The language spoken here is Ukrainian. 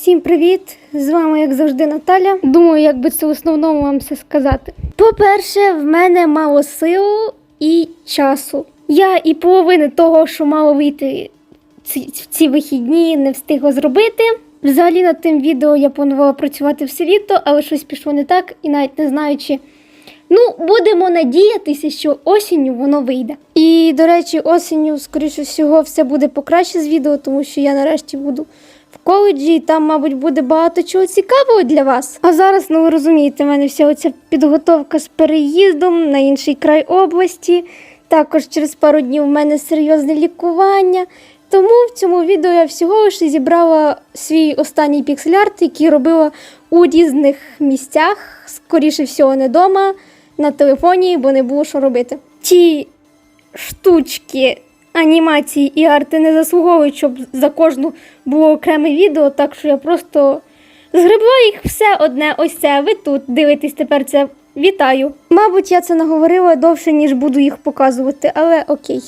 Всім привіт! З вами, як завжди, Наталя. Думаю, як би це в основному вам все сказати. По-перше, в мене мало сил і часу. Я і половини того, що мало вийти ці, в ці вихідні, не встигла зробити. Взагалі над тим відео я планувала працювати все літо, але щось пішло не так, і навіть не знаю, чи Ну, будемо надіятися, що осінню воно вийде. І, до речі, осінню, скоріше всього, все буде покраще з відео, тому що я нарешті буду коледжі, там, мабуть, буде багато чого цікавого для вас. А зараз, ну ви розумієте, в мене вся оця підготовка з переїздом на інший край області. Також через пару днів в мене серйозне лікування. Тому в цьому відео я всього лише зібрала свій останній піксель-арт, який робила у різних місцях, скоріше всього, не вдома, на телефоні, бо не було що робити. Ті штучки, анімації і арти не заслуговують, щоб за кожну було окреме відео, так що я просто згребла їх все одне. Ось це. Ви тут дивитесь тепер це. Вітаю. Мабуть, я це наговорила довше, ніж буду їх показувати, але окей.